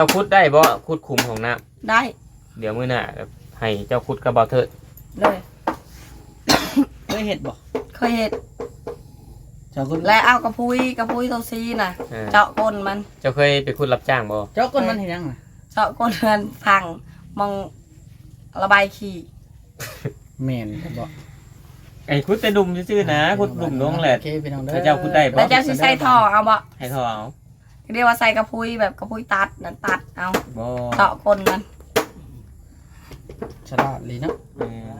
เจ้าคุดได้บ่คุดคุมของน้ได้ำเดี๋ยวมื้อหน้าให้เจ้าคุดกระเบาเถิดเลยเคยเห็ดบ่เคยเห็ดเจ้าคุณและเอากระพุ้ยกระพุ้ยตัวซีน่ะเออเจาะก้นมัน เจ้าเคยไปคุดรับจ้างบ่เจ้าก้นมันเห็นยังน่ะเจาะก้นมันพังมองระบายขี้แม่นบ่ไอ้คุดแต่ดุมซื่อๆนะคุดดุมน้องแหละ โอเคพี่น้องเด้อพระเจ้าพูดได้บ่ แล้วเจะสิใส่ท่อเอาบ่ให้เขาเอา เรียกว่าใส่กระพุ้ยแบบกระพุ้ยตัดนั่นตัดเอาบ่เจาะก้นมันฉลาดเลยเนาะเออ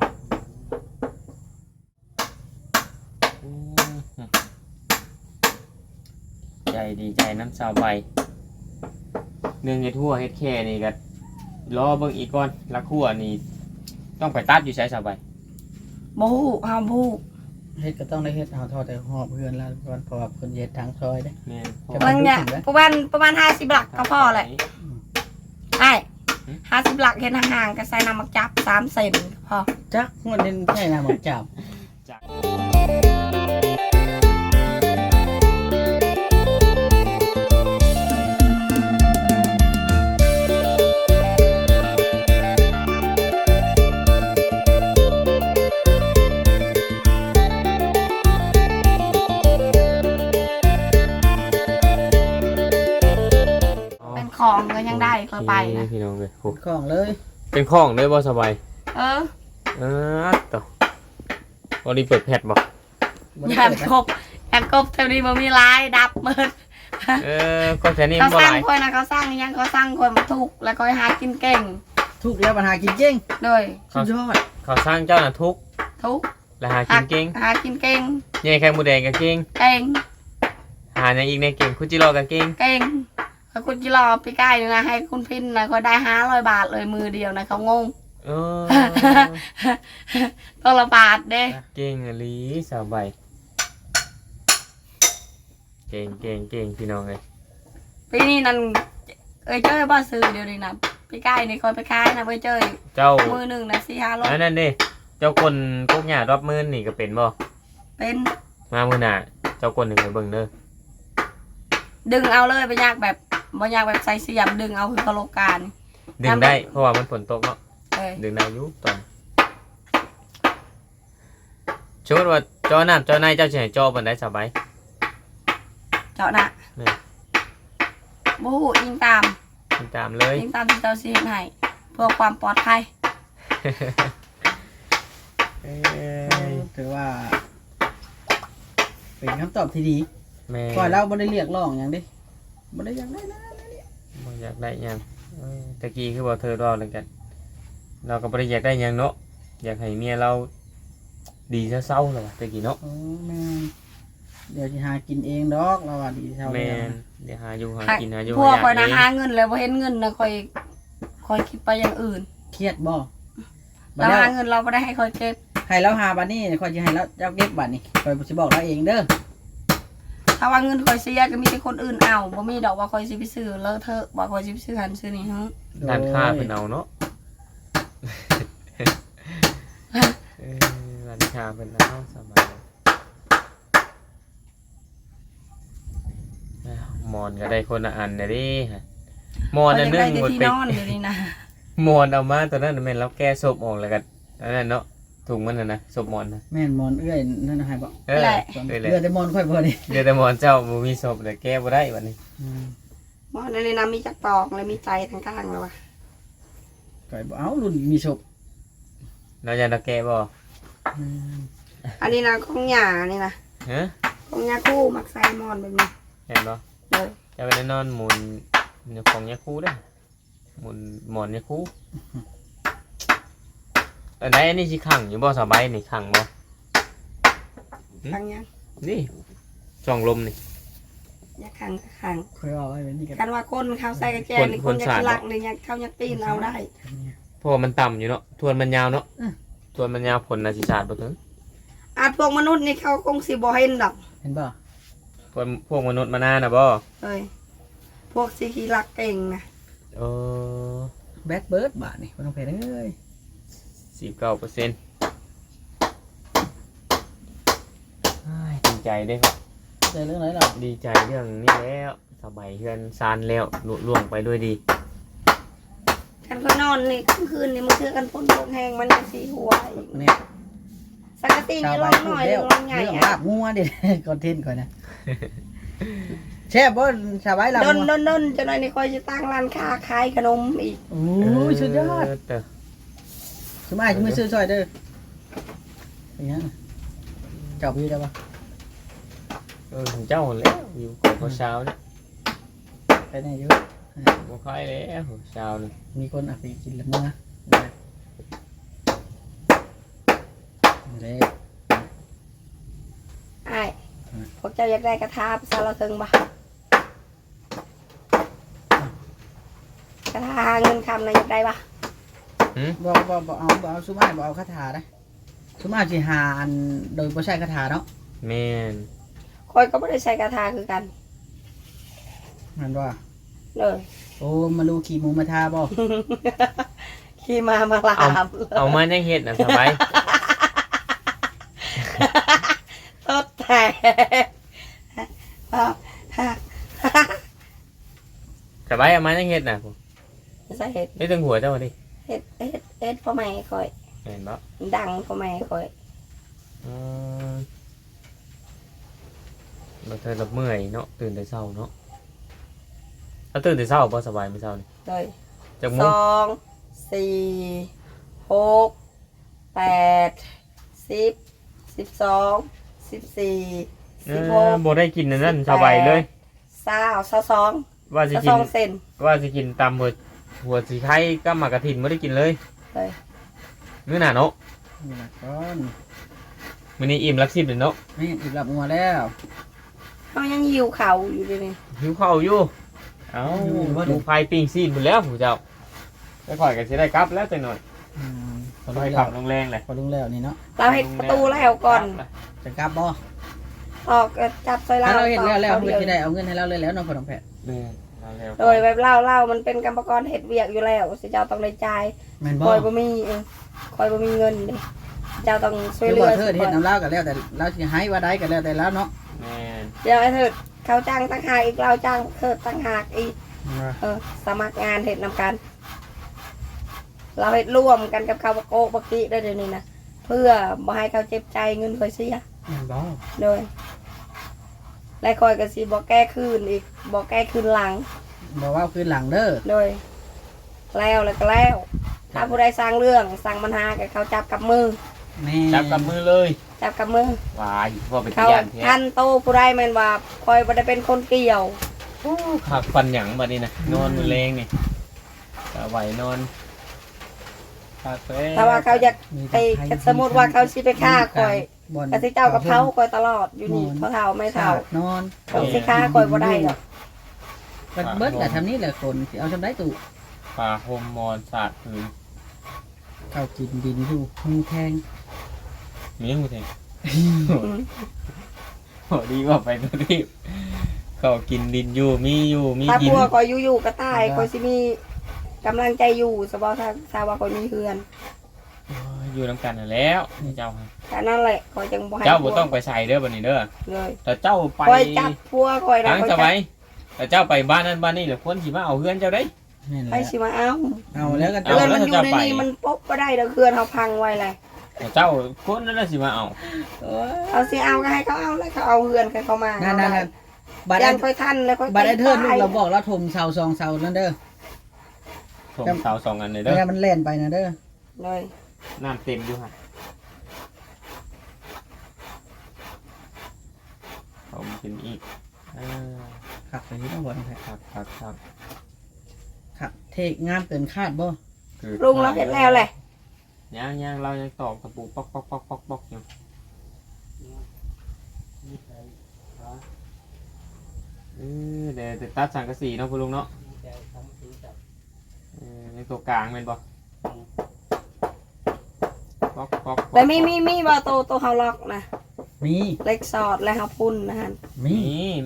อืมใจดีใจน้ำสาวใบเนื่องเฮ็ดทั่วเฮ็ดแค่นี่ก็รอเบิ่งอีกก่อนละคั่วนี่ต้องไปตัดอยู่ใช้สาวใบ บู๊ห้ามบู๊ เฮ็ดก็ต้องได้เฮ็ดเอาทอดแต่หอบเพื่อนแล้วก่อนเพราะว่าเพิ่นเฮ็ดทางซอยเด้ แม่นพอจะมันเนี่ย ประมาณประมาณห้าสิบหลักก็พอแหละใช่หืมห้าสิบหลักเห็นห่างๆก็ใส่น้ำมักจับสามเซนก็พอ จักงวดนี้ใช่นะหมอจับ ได้เคยไปนะพี่น้องเลยโหของเลย เป็นข้องเลยบ่สบายเอออ่าต่อวันนี้เปิดแพทบ่บ่อได้ยากเปิดนะกบอยากกบเท่านี้บ่มีลายดับเบิดเออก็แค่นี้เขาบ่สหร้างลายคนนะเขาสร้างอิหยังเขาสร้างคนมาถูกแล้วก็ให้หากินเก่งทุกแล้วปัญหากินเก่งโดยสุดยอดเขาสร้างเจ้าน่ะทุกข์ทุกและหากินเก่งหากินเก่งใหญ่แค่หมูแดงก็เก่งเก่งหาอย่างอีกในเก่งคุจิโร่ก็เก่งเก่ง แล้วคุณจิรอพี่ใกล้นี่นะให้คุณพินนะก็ได้ห้าร้อยบาทเลยมือเดียวนะเขางงเออตัวละบาทเด้เก่งอหลีสาวใบเก่งเก่งเก่งพี่น้องเลยปีนี้นั่นเอ้ยเจ้ยบ่ซื้อเดี๋ยวนี้นะพี่ใกล้นี่คอยไปขายนะเอ้ยเจ้ยเจ้ามือหนึ่งนะสี่ห้าร้อยอันนั้นดิเจ้าคนกุกหยารอบมื่นนี่ก็เป็นบ่เป็นมามื้อหน้าเจ้าคนหนึ่งไปเบิ่งเด้อดึงเอาเลยไปยากแบบ บ่ยากแบบใส่เสียมดึงเอาคือกะโหลกการดึงได้เพราะว่ามันฝนตกเนาะเอ้ยดึงได้อยู่ตอนสมมติว่าจอน้ำจอในเจ้าสิให้จอบันไดสบาย เจาะนะนี่บฮูยิงตามติดตามเลย ยิงตามที่เจ้าสิเห็นให้เพื่อความปลอดภัยเอ้ยถือว่า เป็นคำตอบที่ดีแม่ก่อนเราบ่ได้เรียกร้องหยังเดิ บ่ได้อยากได้นะบ่อยากได้หยังเอ้ยตะกี้คือบอกเธอรอเลยกัน เราก็บ่ได้อยากได้หยังเนาะอยากให้เมียเราดีซะเศร้าๆแล้วว่ะตะกี้เนาะโอ้แม่นเดี๋ยวสิหากินเองดอกเราว่าดีเท่าแม่แล้วนเดี๋ยวหาอยู่หากินหาอยู่พวกหาคอยนะเองหาเงินแล้วพอเห็นเงินนะคอยคอยคิดไปอย่างอื่นเครียดบ่บัดเราแล้วหาเงินเราไม่ได้ให้คอยเก็บให้เราหาบัดนี้ค่อยสิให้เราเจ้าเก็บบัดนี้ค่อยสิบอกเราเองเด้อ ถ้าว่าเงินคอยเสียก็มีแต่คนอื่นเอาบ่มีดอกว่าคอยสิไปซื้อเลอะเทอะว่าคอยสิไปซื้อหันซื้อนี่ฮะด้านค่าเป็นเอาเนาะเออร้านค้าเป็นเอาสบายอ้าวหมอนก็ได้คนละอันนะดิฮะหมอนอันหนึงคอยหมอยากดได้แต่ที่ไป นอนอยู่นี่นะหมอนเอามาตอนนั้นแม่นเราแก้ศพออกแล้วกันอันนั้นเนาะ ถุงมันน่ะนะศพหมอนนะแม่นมอนเอื้อยนั่นนะให้บ่เออแหละ เออแหละเรือแต่มอนค่อยบ่นี่เดี๋ยวแต่หมอนเจ้าบ่มีศพแต่แก้บ่ได้วันนี้หมอในนี้นะมีจักรปอกและมีใจทางกลางแล้วว่ะค่อยบ่เอารุ่นมีศพเราจะเราแก้บ่อืมอันนี้นะของหยานี่นะฮะของยาคู่มักใส่หมอนแบบนี้เห็นบ่เลยจะไปได้นอนหมุนของยาคูได้อหมุนหมอนยาคู อันไหนอันนี้สิขังอยู่บ่สบายนี่ขังบ่ทางยังนี่ช่องลมนี่อยากขังก็ขังค่อยเอาไว้แบบนี้กันกันว่าคนเขาใส่กระแจคนนี่คคนนอยากสาดหลักหรืออยากเข้าอยากปีนเอาได้เพราะว่ามันต่ำอยู่เนาะทวนมันยาวเนาะอืมทวนมันยาวผลน่ะสิสาดบ่ถึงอาจพวกมนุษย์นี่เขาคงสิบ่เห็นดอกเห็นบ่พวกพวกมนุษย์มานาน่ะบ่เลยพวกสิขี้รักเก่งนะเออแบดเบิร์ดบาทนี่บ่ต้องไปเอ้ย 19%อ้ายดีใจเด้ครับใจเรื่องไหนล่ะดีใจเรื่องนี้แล้วสบายเฮือนซานแล้วลุล่วงไปด้วยดี กันก็นอนนี่กลางคืนนี่มันคือกันพ่นโปกแห้งมันจะสีหัวอีกเนี่ยสักกะตีชาวนี่ลบ้าอนงหพูน่ดอยแล้วลองใหญ่เรื่องอะลาบงัวดิคอนเทนต์ก่อนนะแช่บบ่ชาวบ้านลาบดนงัวดนดนจะหน่อยนี่คอยจะตั้งร้านค้าขายขนมอีกโอ้ยสุดยอดเเด้อ สมัยจะมือซื้อซอยเด้ออย่างเงี้ยนะเจ้าพี่ได้ปะเออของเจ้าหมดแล้วอยู่ก่อนเช้าเนี่ยไปไหนอยู่บ่ค่อยแล้วเช้านี่มีคนเอาไปกินแล้วมั้งนะเล็กไอ้พวกเจ้าอยากได้กระทาภาษาเราเทิงบ่กระทาเงินคำนะอยากได้บ่ บอกบอกบอกเอาบอกเอาสุมาบอกเอาคาถาได้สุมาสิหาอันโดยบ่ใช้คาถาเนาะแม่นคอยก็ไม่ได้ใช้กระทาคือกันมันว่าเลย โอ้มาลูขี่หมูมาทาบ่ขี่มามาลามเอามายังเฮ็ดน่ะสบายตดแต่อะฮะสบายเอามายังเฮ็ดน่ะผมสาเหตุนี่ถึงหัวเจ้าดิ เฮ็ดเฮ็ดเฮ็ดพ่อแม่คอย เห็นบ่ดังพ่อแม่คอย อืมบ่เธอรับเมื่อยเนาะตื่นแต่เช้าเนาะเอาตื่นแต่เช้าบ่สบายมื้อเช้านี่เลยจักโมสงองสี่หกแปดสิบสิบสองสิบสี่เอสิบหอกบ่ได้กินอันนั่นสบายเลยสาวสาวสองว่าสิสาวกิสนองเซนว่าสิกินตำหัว หัวสีไข่กับหมากกระถินไม่ได้กินเลยเลยมื้อหน้าเนาะนี่ละก่อนมื้อนี้อิ่มรักสิบเลยเนาะนี่อีกหลับงัวแล้วเขายังหิวเข่าอยู่เลยนี่หิวข้าวอยู่เอ้าดูไฟปิ้งซีนหมดแล้วผู้เจ้าไปข่อยกันสิได้กลับแล้วจังหน่อยอืมพอไปลุงขัแล้บวลงแรงเลย พอลุงแล้วนี่เนาะเราเห็ดประตูแล้วก่อนจะกลับบ่ออกก็จับใส่เราถ้าเราเห็นแล้วแล้วต่อเพื่อเขาที่ได้เอาเงินให้เราเลยแล้วเน้องพอน้องแพทย์แม่เอาแล้ว โดยแบบเล่าเล่ามันเป็นกรรมกรเห็ดเวียกอยู่แล้วสิเจ้าต้องได้จ่ายแม่นคบ่อยบ่มีเองคอยบ่มีเงินเด้เจ้าต้องช่วยคือเหลืบ่อเธอเฮ็ดน้ำเล่ากันแล้วแต่เราสิให้ว่าได้กันแล้วแต่แล้วเนาะแม่นเดี๋ยวไอ้เถิดเขาจ้างตั้งหากอีกเราจ้างเถิดตั้งหากอีกว่าเออสมัครงานเห็ดนำกัน เราเห็ดร่วมกันกับเขาบโกบกิได้เดี๋ยวนี้นะเพื่อบ่ให้เขาเจ็บใจเงินคอยเสียแม่นบ่โดยและคอยก็สิบ่แก้คืนอีกบ่แก้คืนหลัง บอกว่าคืนหลังเด้อโดยแล้วแล้วก็แล้ว ถ้าผู้ใดสร้างเรื่องสั่งปัญหากับเขาจับกับมือ แม่จับกับมือเลยจับกับมือวายว่าเป็นเขายานแท้ท่านโตผู้ใดแม่นว่าคอยบ่ได้เป็นคนเกี่ยว ขับฟันหยังบัดนี้นะนอนมือแรงนี่ตาไหวนอนขับไปถ้าว่าเขาอยากมีไปสมมติว่าเขาสิไปฆ่าคอยบ่อนก็สิเจ้ากับเขาคอยตลอดอยู่นี่เขาเท่าไม่เท่านอน เขาสิฆ่าคอยบ่ได้หรอก ก็เบิดแหละทำนี้แหละคนสิเอาทำได้ตู่ปลาโฮมมอนสาดหือเขากินดินอยู่หูแทงมีหูเทงโหดีกว่าไปตัวนี้เขากินดินอยู่มีอยู่มีถ้ากินพัวคอยอยู่ๆก็ตายคอยสิมีกำลังใจอยู่สบอถ้าถ้าว่าคอยมีเฮือนโอ้ยอยู่น้ำกันนั่นแล้วนี่เจ้าฮะแค่นั้นแหละคอยจังบ่ให้เจ้าบ่ต้องไปใส่เด้อบัดนี้เด้อเลยแต่เจ้าไปคอยจับพัวคอยนะทางคอยสจับาบย แต่เจ้าไปบ้านนั้นบ้านนี้เดี๋ยวคนสิมาเอาเฮือนเจ้าได้แม่นไปแหละสิมาเอาเอาแล้วก็เอาเฮือนแล้มัวนอยู่จะในไปนี้มันปบบ่ได้เด้อเฮือนเขาพังไว้เลยแต่เจ้าคนนั้นน่ะสิมาเอาโอ้ยเอาสิเอาก็ให้เขาเอาแล้วเขาเอาเฮือนให้เขามานั่นนั่นนั่นบัตรยัไอ้นคอยทันแล้วคอยบัตรไอ้เทิดลูกตายเราบอกเราถมเสาสองเสานั่นเด้อส่งเสาสองอันเลยเด้อแล้วมันเล่นไปนะเด้อเลยน้ำเต็มอยู่ฮะผมกินอีก อ่าขับไปที่ต้องบอกนะครับครับครับขับเทกงามเกินคาดบ่คือลุงเราเห็นแล้วแหละย่างย่างเรายังตอกตะปูปอกปอกปอกปอกปอกอยู่เออเดี๋ยวจะตัดสังกะสีเนาะคุณลุงเนาะเออในตัวกลางเป็นบ่ปอกปอกปอกแต่มีมีมีบ่โตโตเฮาล็อกนะมีเล็กสอดและเฮาพุ่นนะฮะ มี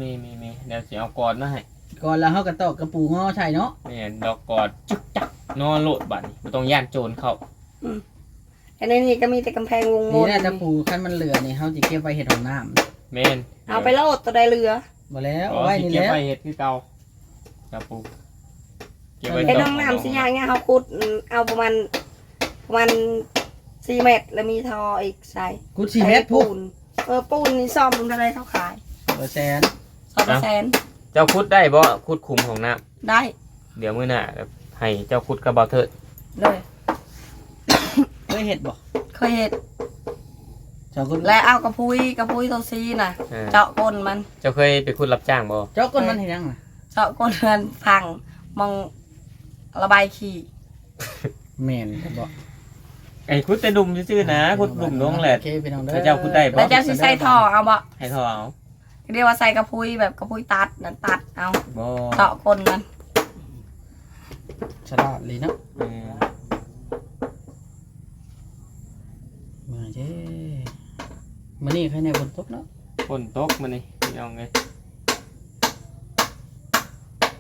มีมีมีมีเดี๋ยวสิเอากอดมาให้ก่อนแล้วเขาก็ตอกกระปูงอใช่เนาะนี่ดอกกอดจุกจักนอนโลดบัดนี้บ่ต้องย่านโจรเข้าอันนี้นี่ก็มีแต่กำแพงวงมนี่นแหละตะปูคันมันเหลือนี่เขาจะเก็บไว้เห็ดของน้แมนเอาไปโลดตัวใดเรือำบ่แล้วเอาเอาไว้สินี่เก็บแล้วไปเฮ็ดคือเก่าตะปูก็บไว้เห็นต่น้องน้ำสิยางเนี่ยเขาขุดเอาประมาณประมาณสี่เมตรแล้วมีทออีกใส่กูสี่เมตรพูปูนเออปูนนี่ซ่อมมันอะไรเขาขาย เปอร์แสนซ่อมละแสนเจ้าคุดได้บ่คุดคุมของน้ได้ำเดี๋ยวมื้อหน้าให้เจ้าคุดกระเบาเถิดเลยเคยเห็ดบ่เคยเห็นเจ้าคุณและเอากระพุ้ยกระพุ้ยโซซีน่ะเออเจาะก้นมัน เจ้าเคยไปคุดรับจ้างบ่เจ้าก้นมันเห็นยังน่ะเจาะก้นมันพังมองระบายขี้แม่นบ่ไอ้คุดแต่ดุมซื่อๆนะคุดดุมน้องแหละโอเคพี่น้องเด้อพระเจ้าคุณได้บ่แล้วเจ้าสิใส่ท่อเอาบ่ให้เขาเอา เรียกว่าใส่กระพุ้ยแบบกระพุ้ยตัดนั่นตัดเอาบ่เจาะก้นมันฉลาดเลยเนาะเออมาเจ้มื้อนี้ใครในบนตกเนาะฝนตกมานี่พี่น้องเอ้ย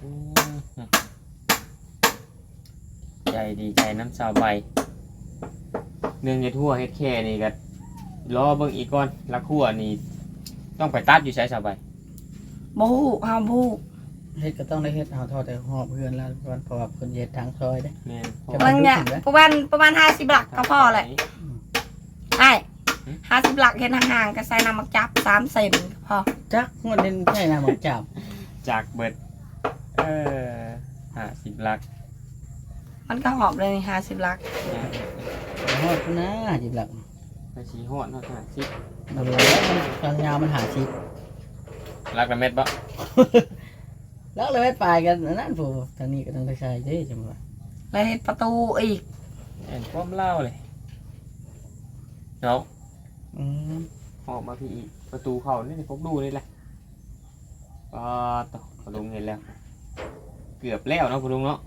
อืมใจดีใจน้ำสาวใบเนื่องจะทั่วเฮ็ดแค่นี่ก็รอเบิ่งอีกก่อนละคั่วนี่ ต้องไปตัดอยู่ใช้สาวใบบู๊ห้ามบู๊เฮ็ดก็ต้องได้เฮ็ดเอาทอดแต่หอบเพื่อนแล้วก่อนเพราะว่าเพิ่นเฮ็ดทางซอยเด้ แม่นจะมันเนี่ยประมาณประมาณห้าสิบหลักก็พอแหละไอ้หืม ห้าสิบหลักเห็นห่างๆก็ใส่น้ำมักจับสามเซนก็พอจักงวดเล่นใช่นะหมอจับจากเบิดเออห้าสิบลักมันก็หอบเลยห้าสิบหลักฮอดพุ่นนะจิบหลัก ไปชี้หอดเนาะห้าสิบ เอาเลยมันทางยาวมันหาสิบลักละเม็ดบ่ แล้วเลยไปกันนั่นผู้ทางนี้ก็ต้องได้ใช้เด้จังว่าแล้วเห็ดประตูอีกเห็นความเล่าเลยเนาะอืมออกมาพี่อีกประตูเขานี่ผมดูนี่แหละก็ต่อพอลุงเห็นแล้ว เกือบแล้วเนาะพอลุงเนาะ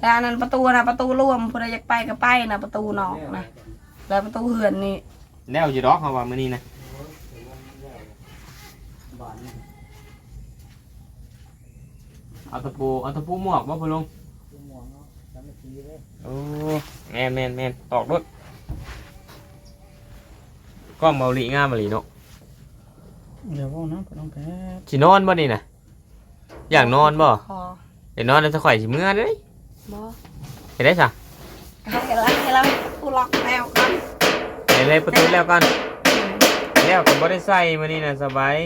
แล้วอันนั้นประตูนะประตูร่วมผู้ใดอยากไปก็ไปนะประตูนอกนะแล้วประตูเหือนนี่ แล้วจะดอกเขาว่ามื้อนี้นะเอาตะปูเอาตะปูหมวกบ่พอลุงโอ้แม่นแม่นแม่นตอกรถก็เมาหลีงามมาหลีเนาะเดี๋ยวว่านะก็ต้องแพ้สินอนบ่นี่นะอยากนอนบ่คอเดี๋ยวนอนแล้วจะข่อยสิเมื่อเด้ยบอเห็นได้ซะให้เราให้เราผู้ล็อกแนวกันเห็น เลยประตูแล้วกันแล้วก็บ่ได้ใส่มื้อนี้น่ะสบาย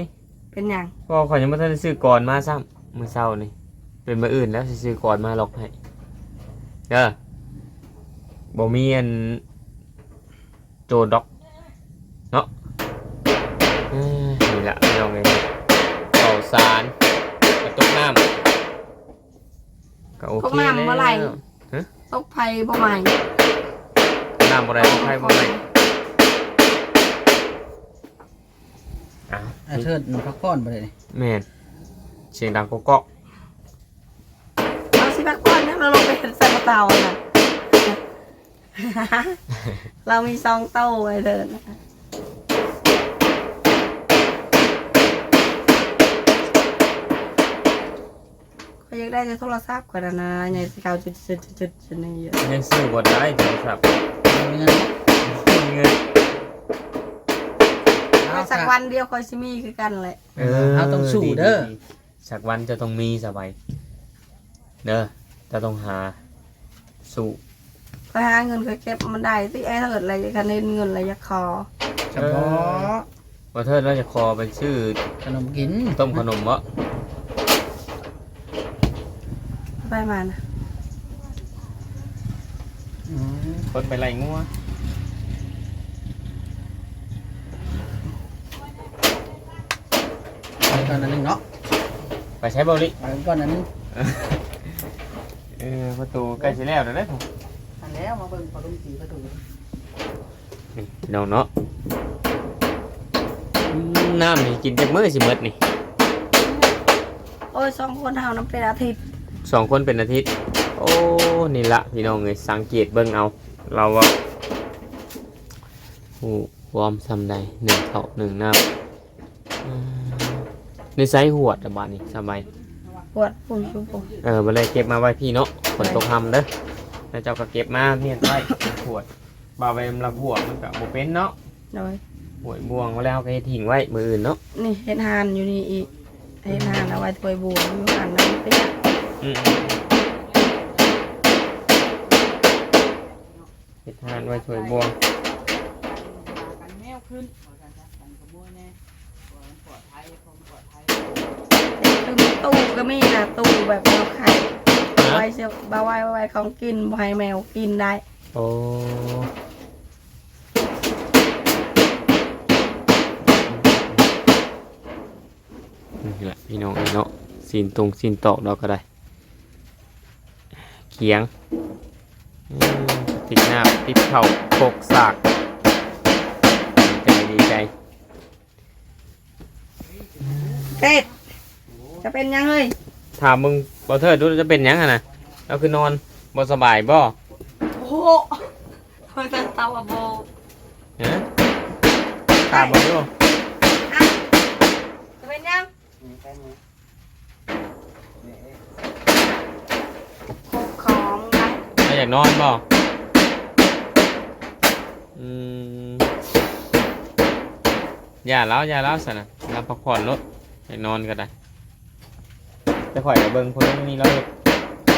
เป็นอย่างเพราะว่าข่อยยังบ่ทันได้ซื้อก่อนมาซ้ำมื้อเช้านี่เป็นมื้ออื่นแล้วสิซื้อก่อนมาล็อกให้เด้อบ่มีอันโจรดอกเนาะเอ้ยนี่ล่ะพี่น้องเอ้ยข้าวสารกระตุกน้ำก็โอเคแล้วตกไผ่บ่ใหม่น้ำอะไรใครบ่ไหม อะอาเทิดมันพักผ่อนไปเลยนี่แม่นเสียงดังก็ก็เอาสิพักก่อนนะเราลงไปใส่กระเตาน่ะ เรามีซองเต้าไว้เดินนะคะก็อยากได้แต่โทรศัพท์กว่านะใหญ่สิเก้าจุดจุดจุดจุดจุดนี่เยอะยังซื้อบ่ได้โทรศัพท์เอาเงินมีเงิน เอาสักวันเดียวคอยซิมีคือกันแหละ เออเอาต้องสู้เด้อ ดีๆสักวันจะต้องมีสบายเด้อจะต้องหาสู้คอยหาเงินคอยเก็บมันได้ที่ไอ้เถิดอะไรกันเน้นเงินอะไรอยากคอเฉพาะว่าเธอเราจะคอไปซื้อขนมกินต้มขนมวะไปมานะอืมคนไปไล่งัว ไป ก่อนอันหนึงเนาะไปใช้เบาลิไปก่อนอันหนึงเออประตูใกล้สิแล้วแล้วเด้ออันแล้วมาเบิ่งพอลุงสีประตูนี่พี่น้องเนาะอืมน้ำนี่กินจากมื้อสิหมดนี่โอ้ยสองคนเท่าน้ำเป็นอาทิตย์สองคนเป็นอาทิตย์ โอ้นี่ละพี่น้องเลยสังเกตเบิ่งเอา เราว่าโอ้วอร์มซ้ำใดหนึ่งเท่าหนึ่งน้ำอืม นี่ไซหัวดะบานนี่สบายปวผงมชุบมเออมาเลยเก็บมาไว้พี่เนาะฝนตกทำเด้อแล้วเจ้าก็เก็บมาเนี่ยไว้หวดบาไวมละหวดมันกับโมเป็นเนาะดยหวยบวงไว้แล้วก็ทิ้งไว้มืออื่นเนาะนี่เห็นหานอยู่นี่อีกเห็นหานเอาไว้ถวยบวงอยู่หันน้ำเป็นอามเห็ดหานไว้ถวยบวง ตู้ก็มีนะตู้แบบแมวไข่ฮะไว้เสียบาไว้ไว้ของกินบ่ให้แมวกินได้โอ้นี่แหละพี่น้องเอ้ยเนาะสินตรงสินตอกเราก็ได้เขียงอืมติดหน้าติดเข่าโคกสากดีใจดีใจเต็ด จะเป็นยังเลยถามมึงบอเทอร์ดูจะเป็นหยังไงนะเราคือนอนบสบายบ่โอ้โหมันจะเตาอะโบฮะถามมาดูอะจะเป็นยังโคกของได้ถ้าอยากนอนบ่อืมอย่าแล้วอย่าแล้วสินะเราพักผ่อนรถอยากนอนก็ได้ จะข่อยกับเบิ้งคนตรงนี้เราเฮ็ด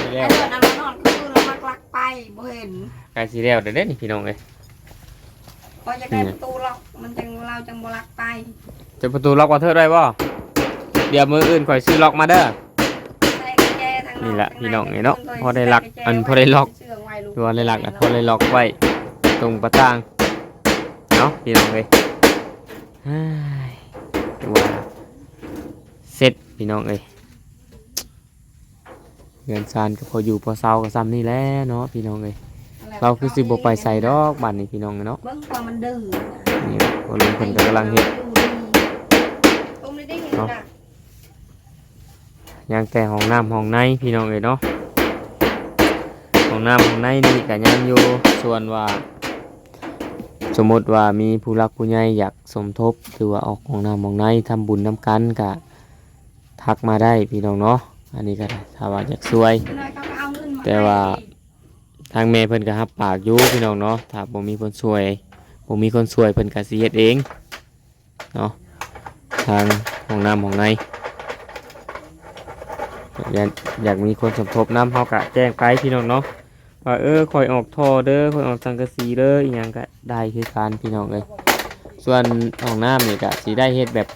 นี่ไอ้แล้วเดือนนั้นเรานอนคือเรามักลักไปบ่เห็นไกลสีแล้วเด้อเด้นี่พี่น้องเอ้ยพอจะได้ประตูล็อกมันจังเราจังบ่ลักไปจะประตูล็อกบอเทอร์ได้บ่เดี๋ยวมืออื่นข่อยซื้อล็อกมาเด้อ ใส่กุญแจทางนี่แหละทางพี่น้องใไอ้เนาะพิ่พอได้ลักอันพอได้ล็อกเชื่งไว้ลูตัวเลยหลักนะพอเลยล็อกไว้ตรงประตางเนาะพี่น้องเอ้ยเฮ้ยตัวเสร็จพี่น้องเอ้ยเงินซานก็พออยู่พอเศร้าก็ซ้ำนี่แหละเนาะพี่น้องเอ้ยเราคือสิบไปใส่ดอกบ้านนี้พี่น้องเนาะเบิ่งความมันดื้อนี่แหละคนลุงคนก็กำลังเฮ็ดตรงนี้ได้เนาะนะยางแต่ห้องน้ำห้องในพี่น้องเอ้ยเนาะห้องน้ำห้องในนี่ก็ยังอยู่ส่วนว่า สมมติว่ามีผู้รักผู้ใหญ่อยากสมทบหรือว่าออกของน้ำของในทำบุญน้ำกันก็ทักมาได้พี่น้องเนาะ อันนี้ก็ได้ถ้าว่าอยากช่วยน้อยเขาก็เอาเงินมาแต่ว่าให้ทางแม่เพิ่นก็รับปากอยู่พี่น้องเนาะถ้าบ่มีคนช่วยบ่มีคนช่วยเพิ่นก็สิเฮ็ดเองเนาะทางของน้ำของในอยากอยากมีคนสมทบน้ำเฮาก็แจ้งไปพี่น้องเนาะว่าเออคอยออกท่อเด้อคอยออกสังกะสีเด้ออีหยังก็ได้คือการพี่น้องเอ้ยส่วนห้องน้ำนี่ก็สีได้เฮ็ดแบบ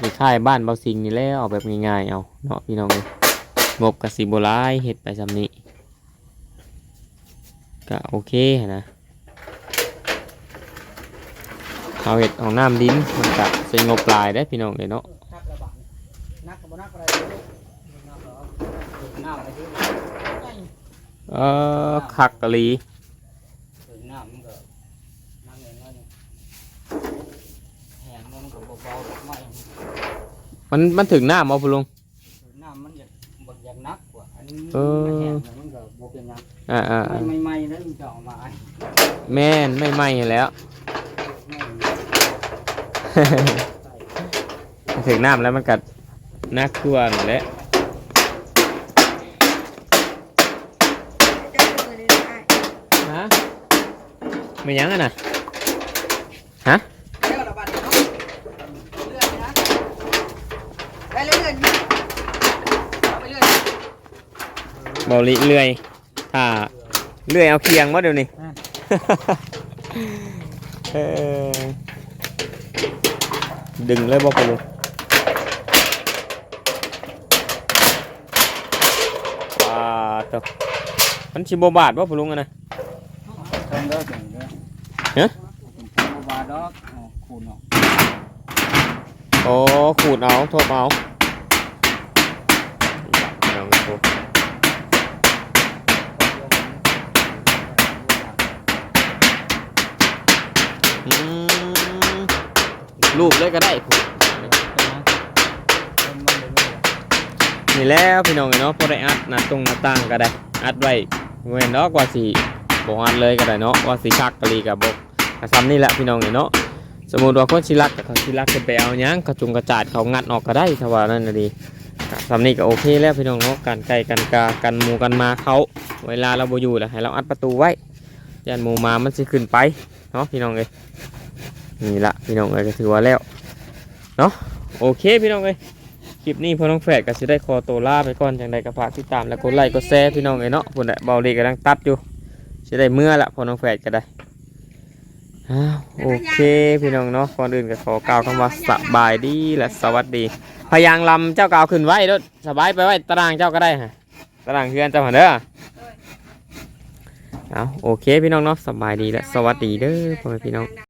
คล้ายๆบ้านเบาสิงนี่แหล้วเอาแบบง่ายๆเอาเนาะพี่น้องเอ้ย งบกสิบร้ายเห็ดไปสำนี้ก็โอเคนะเอาเห็ดของน้ำดินมันกะใส่งบปลายได้พี่น้องเลยเนาะเออขักกะลีมันมันถึงหน้ามอพุลุง เออ มันก็บ่เป็นหยังอ่าอ่าไม่ไม่ๆแล้วมันจะออกมาไอ้แม่นไม่ไหม้แล้ว ถึงน้ำแล้วมันกัดนักตัวนแหละจะซื้อเลยได้ฮะไม่ยังอะนะเดี๋ยวระบาดเนาะเลื่อนนะไปเรื่อยๆเอาไปเรื่อย บอลิเลื่อยอ่าเลื่อยเอาเคียงมาเดี๋ยวนี้ เออดึงเลยบอกไปเลยอ่าตัวมันชิบบาทว่าพลุงอะนะทำแล้วถึงแล้วฮะถึงบาดอกเอาคูณออกโอ้ขูดเอาทบเอาลองดูอืม รูปเลยก็ได้ผมนี่แล้วพี่น้องเนาะพอได้อัดหน้าตรงหน้าต่างก็ได้อัดไว้เว้นเนาะกว่าสีบอัดเลยก็ได้เนาะว่าสีคักกะลีกับบกกระซำนี่แหละพี่น้องเนาะสมมติว่าคนชิลักกับเขาชิลักจะไปเอายังกระจุงกระจาดเขางัดออกก็ได้ถ้าว่านั่นดีสำนี้ก็โอเคแล้วพี่น้องเนาะการไก่กันกากันหมูกันมาเขาเวลาเราบอยู่แล้วให้เราอัดประตูไว้ยันหมูมามันสิขึ้นไปเนาะพี่น้องเอ้ย นี่ละพี่น้องเอ้ยก็ถือว่าแล้วเนาะโอเคพี่น้องเอ้ยคลิปนี้พอน้องแฝดก็สิได้คอโตัวลาไปก่อนจังใดก็ฝากติดตามและกดไลค์กดแชร์พี่น้องเอ้ยเนาะพุ่นแหละเบาดีกำลังตัดอยู่จะได้เมื่อละพอน้องแฝดก็ได้อ้าวโอเคพี่น้องเนาะก่อนอื่นก็ขอกล่าวคำว่าสบายดีและสวัสดี พยางลำเจ้ากล่าวขึ้นไว้ด้วยสบายไปไว้ตารางเจ้าก็ได้ฮะตารางเพื่อนเจ้าหันเด้อเอาโอเคพี่น้องเนาะสบายดีและสวัสดีเด้อพ่อแม่พี่น้อง